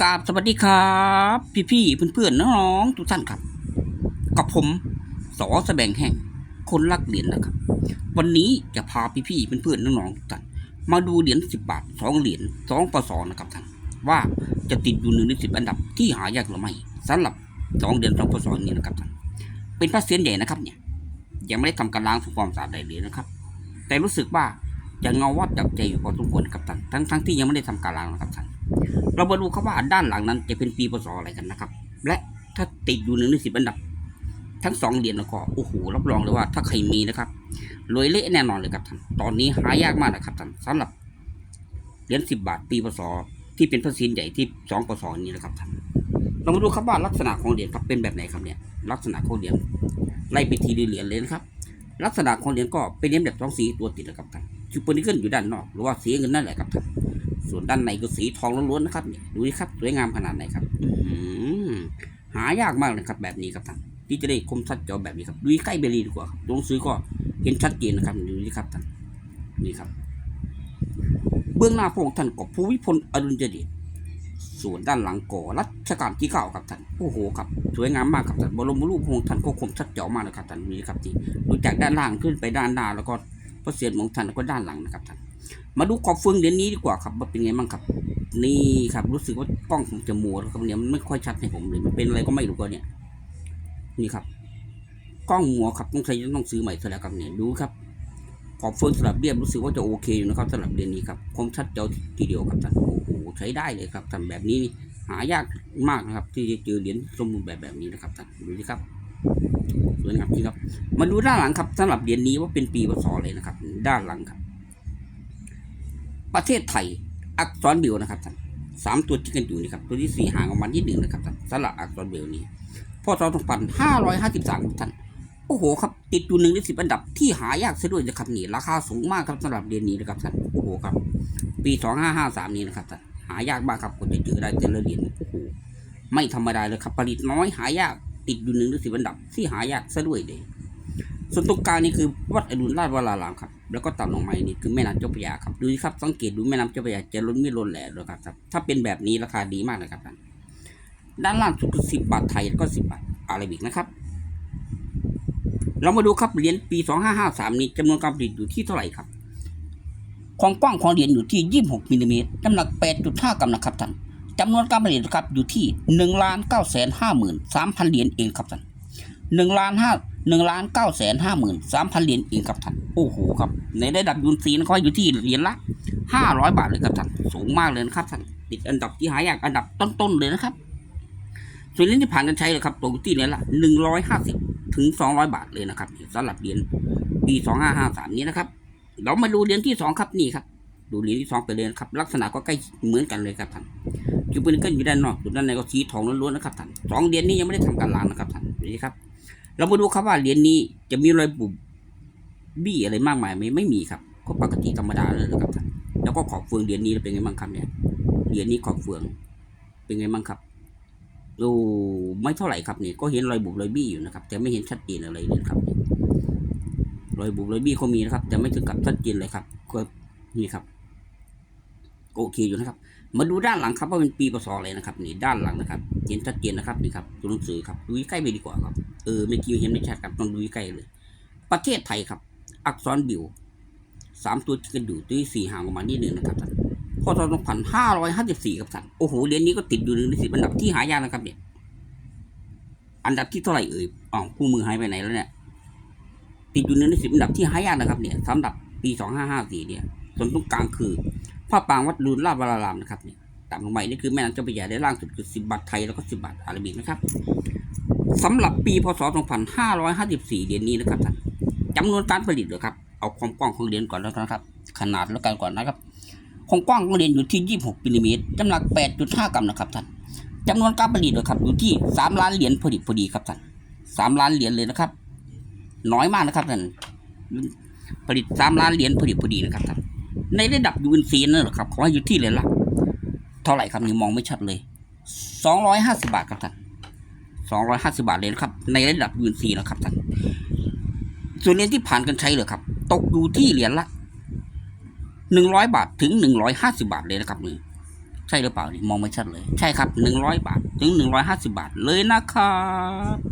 กราบสวัสดีครับ พี่ๆเพื่อนๆน้องๆทุกท่านครับ กับผมสอแสบงแห่งคนรักเหรียญนะครับ วันนี้จะพาพี่ๆเพื่อนๆน้องๆทุกท่านมาดูเหรียญสิบบาทสองเหรียญสองปศนะครับท่านว่าจะติดอยู่หนึ่งในสิบอันดับที่หายากหรือไม่สำหรับสองเหรียญสองปศนี้นะครับท่านเป็นพระเศียรใหญ่นะครับเนี่ยยังไม่ได้ทำการล้างทำความสะอาดใดเลยนะครับ แต่รู้สึกว่าจะเงาวัดจับใจอยู่พอสมควรครับท่านทั้งทั้งๆที่ยังไม่ได้ทำการล้างนะครับท่าน เรามาดูครับว่าด้านหลังนั้นจะเป็นปีพศอะไรกันนะครับ และถ้าติดอยู่หนึ่งในสิบอันดับ ทั้งสองเหรียญแล้วก็โอ้โหรับรองเลยว่าถ้าใครมีนะครับรวยเละแน่นอนเลยครับท่านตอนนี้หายากมากนะครับท่านสำหรับเหรียญสิบบาทปีพศที่เป็นพระศีลใหญ่ที่สองพศนี้นะครับท่านเรามาดูครับว่าลักษณะของเหรียญครับเป็นแบบไหนครับเนี่ย ลักษณะของเหรียญไล่ไปทีละเหรียญเลยนะครับ ลักษณะของเหรียญก็เป็นเหรียญแบบสองสีตัวติดนะครับท่านจุดเปนิเกิลอยู่ด้านนอก หรือว่าสีเงินนั่นแหละครับท่าน ส่วนด้านในก็สีทองล้วนๆนะครับเนี่ยดูดิครับสวยงามขนาดไหนครับหายากมากเลยครับ แบบนี้ครับท่านที่จะได้คมชัดจอแบบนี้ครับดูใกล้เบรีดีกว่าครับตัวหนังสือก็เห็นชัดเจนนะครับดูดิครับท่านนี่ครับ เบื้องหน้าพระองค์ท่านก็ภูวิพลอดุลยเดชส่วนด้านหลังก่อรัชกาลที่เก้าครับท่านโอ้โหครับสวยงามมากครับท่านบรมรูปพระองค์ท่านก็คมชัดเจอมากนะครับท่านนี่ครับที่ดูจากด้านล่างขึ้นไปด้านหน้าแล้วก็พระเศียรของท่านแล้วก็ด้านหลังนะครับท่าน มาดูขอบเฟืองเหรียญนี้ดีกว่าครับว่าเป็นไงบ้างครับ นี่ครับ รู้สึกว่ากล้องผมจะมัวครับเนี่ยมันไม่ค่อยชัดให้ผมเลยมันเป็นอะไรก็ไม่รู้ก็เนี่ย นี่ครับ กล้องมัวครับต้องใช้ต้องซื้อใหม่ซะแล้วครับเนี่ยดูครับขอบเฟืองสลับเรียบรู้สึกว่าจะโอเคอยู่นะครับสำหรับเหรียญนี้ครับคมชัดเจาทีเดียวครับท่านโอ้โหใช้ได้เลยครับท่านแบบนี้หายากมากนะครับ ที่จะเจอเหรียญสมบูรณ์แบบแบบนี้นะครับท่านดูสิครับสวยงามจริงครับ มาดูด้านหลังครับสำหรับเหรียญนี้ว่าเป็นปีพศเลยนะครับ ด้านหลังครับ ประเทศไทย อักษรเบลนะครับท่านสามตัวที่กันอยู่นี่ครับ ตัวที่สี่ห่างออกมานิดหนึ่งนะครับท่านสลับอักษรเบลนี้พศสองพันห้าร้อยห้าสิบสามท่านโอ้โหครับ ติดอยู่หนึ่งในสิบอันดับที่หายากซะด้วยนะครับนี่ราคาสูงมากครับสำหรับเดือนนี้นะครับท่านโอ้โหครับ ปีสองห้าห้าสามนี้นะครับท่านหายากมากครับกว่าจะเจอได้แต่ละเหรียญโอ้โหไม่ธรรมดาเลยครับผลิตน้อยหายากติดอยู่หนึ่งในสิบอันดับที่หายากซะด้วยเลย ส่วนตรงกลางนี่คือวัดอรุณราชวรารามครับ แล้วก็ต่ำลงมานี่คือแม่น้ำเจ้าพระยาครับ ดูครับ สังเกตดูแม่น้ำเจ้าพระยาจะล้นไม่ล้นแหล่เลยครับครับถ้าเป็นแบบนี้ราคาดีมากนะครับท่าน ด้านล่างสุดคือสิบบาทไทยแล้วก็สิบบาทอาราบิกนะครับ เรามาดูครับเหรียญปีสองห้าห้าสามนี้จำนวนการผลิตอยู่ที่เท่าไหร่ครับ ความกว้างของเหรียญอยู่ที่ยี่สิบหกมิลลิเมตรน้ำหนักแปดจุดห้ากรัมนะครับท่านจำนวนการผลิตครับอยู่ที่หนึ่งล้านเก้าแสนห้าหมื่นสามพันเหรียญเองครับท่านหนึ่งล้านห้า หนึ่งล้านเก้าแสนห้าหมื่นสามพันเหรียญเองครับท่านโอ้โหครับในระดับยูนซีนะครับอยู่ที่เหรียญละห้าร้อยบาทเลยครับท่านสูงมากเลยนะครับท่านติดอันดับที่หายากอันดับต้นๆเลยนะครับส่วนเหรียญที่ผ่านการใช้เลยครับตกอยู่ที่เหรียญละหนึ่งร้อยห้าสิบถึงสองร้อยบาทเลยนะครับสำหรับเหรียญปีสองห้าห้าสามนี้นะครับ เรามาดูเหรียญที่สองครับนี่ครับ ดูเหรียญที่สองไปเลยนะครับ ลักษณะก็ใกล้เหมือนกันเลยครับท่านจุดปืนก็อยู่ด้านนอกจุดด้านในก็สีทองล้วนๆนะครับท่านสองเหรียญนี้ยังไม่ได้ทำการล้างนะครับท่านนี่ครับ เรามาดูครับว่าเหรียญนี้จะมีรอยบุบบี้อะไรมากมายไหมไม่มีครับ ก็ปกติธรรมดาเลยนะครับท่านแล้วก็ขอบเฟืองเหรียญนี้เป็นไงบ้างครับเนี่ยเหรียญนี้ขอบเฟืองเป็นไงบ้างครับโอ้ไม่เท่าไหร่ครับเนี่ยก็เห็นรอยบุบรอยบี้อยู่นะครับ แต่ไม่เห็นชัดเจนอะไรเลยครับรอยบุบรอยบี้เขามีนะครับ แต่ไม่ถึงกับชัดเจนเลยครับก็นี่ครับโอเคอยู่นะครับ มาดูด้านหลังครับว่าเป็นปีพศอะไรนะครับนี่ด้านหลังนะครับเห็นชัดเจนนะครับนี่ครับตัวหนังสือครับดูใกล้ไปดีกว่าครับเออไม่คิวเห็นไม่ชัดครับต้องดูใกล้เลย ประเทศไทยครับ อักษรบิวสามตัวที่กันอยู่ตัวที่สี่ห่างออกมานิดหนึ่งนะครับท่านพศสองพันห้าร้อยห้าสิบสี่ครับท่านโอ้โหเหรียญนี้ก็ติดอยู่หนึ่งในสิบอันดับที่หายากนะครับเนี่ยอันดับที่เท่าไหร่เอ่ยอ๋อคู่มือหายไปไหนแล้วเนี่ยติดอยู่หนึ่งในสิบอันดับที่หายากนะครับเนี่ยสำหรับปีสองห้าห้าสี่เนี่ยส่วนตรงกลางคือ พระปรางวัดรุนราชวรารามนะครับเนี่ยต่ำลงไปนี่คือแม่น้ำเจ้าพระยาได้ล่างสุดคือสิบบาทไทยแล้วก็สิบบาทอาราบิกนะครับสำหรับปีพศ 2554เหรียญนี้นะครับท่านจำนวนการผลิตเลยครับ เอาความกว้างของเหรียญก่อนแล้วกันะครับ ขนาดแล้วกันก่อนนะครับ ความกว้างของเหรียญอยู่ที่ 26มิลลิเมตรน้ำหนัก 8.5 กรัมนะครับท่านจำนวนการผลิตเลยครับอยู่ที่ 3 ล้านเหรียญพอดีพอดีครับท่าน3ล้านเหรียญเลยนะครับ น้อยมากนะครับท่านผลิต 3 ล้านเหรียญพอดีพอดีนะครับท่าน ในระดับยูเอ็นซีนั่นแหละครับเขาให้อยู่ที่เหรียญละเท่าไหร่ครับนี่มองไม่ชัดเลย250บาทครับท่านสองร้อยห้าสิบาทเลยนะครับ ในระดับยูเอ็นซีนะครับท่านส่วนเหรียญที่ผ่านกันใช้เลยครับ ตกอยู่ที่เหรียญละหนึ่งร้อยบาทถึงหนึ่งร้อยห้าสิบาทเลยนะครับนี่ใช่หรือเปล่านี่มองไม่ชัดเลย ใช่ครับหนึ่งร้อยบาท ถึงหนึ่งร้อยห้าสิบาทเลยนะครับ